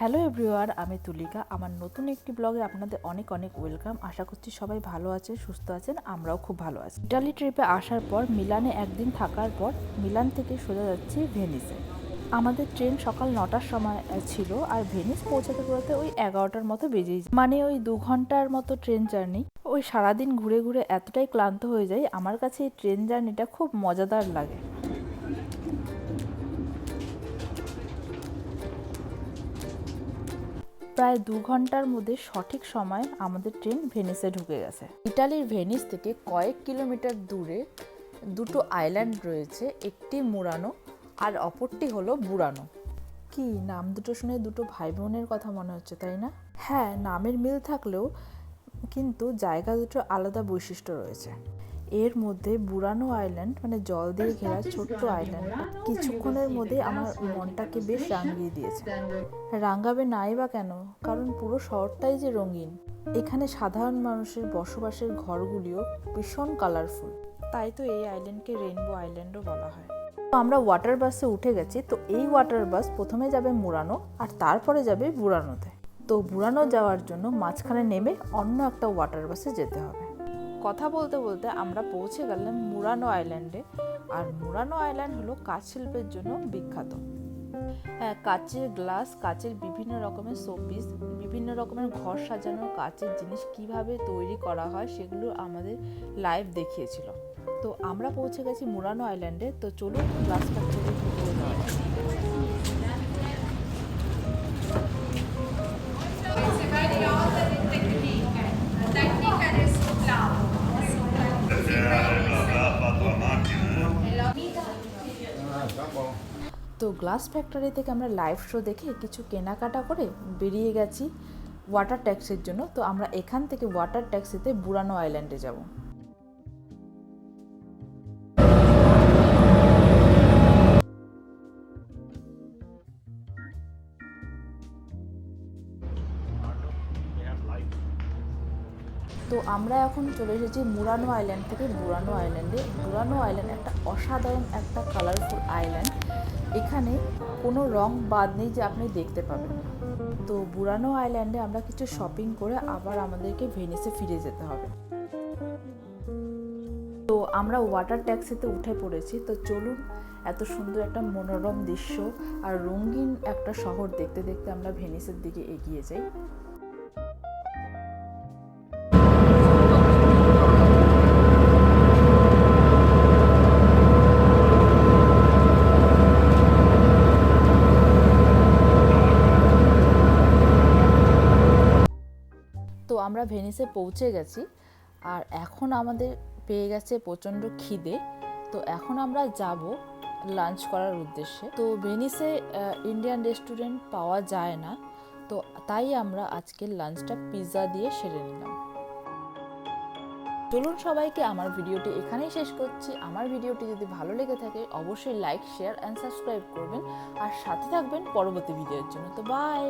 Hello everywhere আমি তুলিকা। আমার নতুন একটি ব্লগে আপনাদের অনেক অনেক ওয়েলকাম। আশা করছি সবাই ভালো আছে সুস্থ আছেন, আমরাও খুব ভালো আছি। ইটালি ট্রিপে আসার পর, মিলানে একদিন থাকার পর, মিলান থেকে সোজা যাচ্ছি ভেনিসে। আমাদের ট্রেন সকাল নটার সময় ছিল আর ভেনিস পৌঁছাতে পৌঁছাতে ওই এগারোটার মতো বেজেই মানে ওই দু ঘণ্টার মতো ট্রেন জার্নি। ওই সারাদিন ঘুরে ঘুরে এতটাই ক্লান্ত হয়ে যায় আমার কাছে এই ট্রেন জার্নিটা খুব মজাদার লাগে। প্রায় দু ঘণ্টার মধ্যে সঠিক সময় আমাদের ট্রেন ভেনিসে ঢুকে গেছে। ইটালির ভেনিস থেকে কয়েক কিলোমিটার দূরে দুটো আইল্যান্ড রয়েছে, একটি মুরানো আর অপরটি হলো বুড়ানো কি, নাম দুটো শুনে দুটো ভাই বোনের কথা মনে হচ্ছে, তাই না? হ্যাঁ নামের মিল থাকলেও কিন্তু জায়গা দুটো আলাদা বৈশিষ্ট্য রয়েছে। এর মধ্যে বুড়ানো আইল্যান্ড মানে জল দিয়ে ঘেরা ছোট্ট আইল্যান্ড কিছুক্ষণের মধ্যে আমার মনটাকে বেশ রাঙিয়ে দিয়েছে। রাঙাবে নাই বা কেন? কারণ পুরো শহরটাই যে রঙিন। এখানে সাধারণ মানুষের বসবাসের ঘরগুলিও ভীষণ কালারফুল তাই তো এই আইল্যান্ডকে রেইনবো আইল্যান্ডও বলা হয়। তো আমরা ওয়াটার বাসে উঠে গেছি, তো এই ওয়াটার বাস প্রথমে যাবে মুরানো আর তারপরে যাবে বুড়ানোতে। তো বুড়ানো যাওয়ার জন্য মাঝখানে নেমে অন্য একটা ওয়াটার বাসে যেতে হবে। কথা বলতে বলতে আমরা পৌঁছে গেলাম মুরানো আইল্যান্ডে। আর মুরানো আইল্যান্ড হলো কাঠ শিল্পের জন্য বিখ্যাত। হ্যাঁ কাচের গ্লাস, কাচের বিভিন্ন রকমের শোপিস, বিভিন্ন রকমের ঘর সাজানোর কাচের জিনিস কীভাবে তৈরি করা হয় সেগুলো আমাদের লাইভ দেখিয়েছিল। তো আমরা পৌঁছে গেছি মুরানো আইল্যান্ডে। তো চলুন গ্লাস যাওয়া তো গ্লাস ফ্যাক্টরি থেকে আমরা লাইভ শো দেখে কিছু কেনাকাটা করে বেরিয়ে গেছি ওয়াটার ট্যাক্সির জন্য। তো আমরা এখান থেকে ওয়াটার ট্যাক্সিতে বুড়ানো আইল্যান্ডে যাব। তো আমরা এখন চলে এসেছি মুরানো আইল্যান্ড থেকে বুড়ানো আইল্যান্ডে বুড়ানো আইল্যান্ড একটা অসাধারণ একটা আইল্যান্ড এখানে কোনো রং বাদ নেই যে আপনি দেখতে পাবেন। তো বুড়ানো আইল্যান্ডে আমরা কিছু শপিং করে আবার আমাদেরকে ভেনিসে ফিরে যেতে হবে। তো আমরা ওয়াটার ট্যাক্সিতে উঠে পড়েছি। তো চলুন এত সুন্দর একটা মনোরম দৃশ্য আর রঙিন একটা শহর দেখতে দেখতে আমরা ভেনিসের দিকে এগিয়ে যাই। আমরা ভেনিসে পৌঁছে গেছি, আর এখন আমাদের পেয়ে গেছে প্রচণ্ড খিদে। তো এখন আমরা যাব লাঞ্চ করার উদ্দেশ্যে। তো ভেনিসে ইন্ডিয়ান রেস্টুরেন্ট পাওয়া যায় না, তো তাই আমরা আজকের লাঞ্চটা পিৎজা দিয়ে সেরে নিলাম। চলুন সবাইকে আমার ভিডিওটি এখানেই শেষ করছি। আমার ভিডিওটি যদি ভালো লেগে থাকে, অবশ্যই লাইক, শেয়ার অ্যান্ড সাবস্ক্রাইব করবেন। আর সাথে থাকবেন পরবর্তী ভিডিওর জন্য। তো বাই